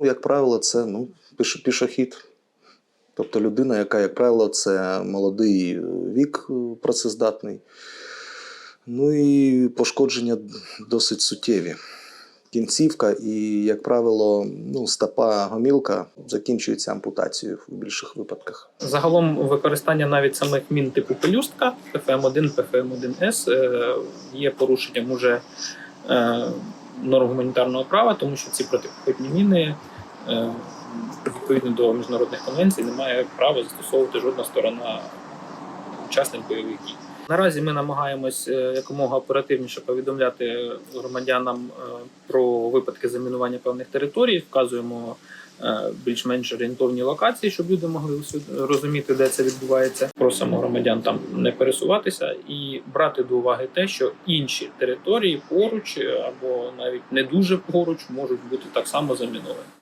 Ну, Як правило, це ну, піш, пішохід. Тобто людина, яка, як правило, це молодий вік е, працездатний. Ну і пошкодження досить суттєві. Кінцівка і, як правило, ну, стопа гомілка закінчується ампутацією в більших випадках. Загалом використання навіть самих мін типу пелюстка ПФМ1, ПФМ1С е, є порушенням уже е, норм гуманітарного права, тому що ці протипіхотні міни е, відповідно до міжнародних конвенцій не має права застосовувати жодна сторона учасник бойових дій. Наразі ми намагаємось е, якомога оперативніше повідомляти громадянам е, про випадки замінування певних територій, вказуємо більш-менш орієнтовні локації, щоб люди могли розуміти, де це відбувається. Просимо громадян там не пересуватися і брати до уваги те, що інші території поруч е, або навіть не дуже поруч можуть бути так само заміновані.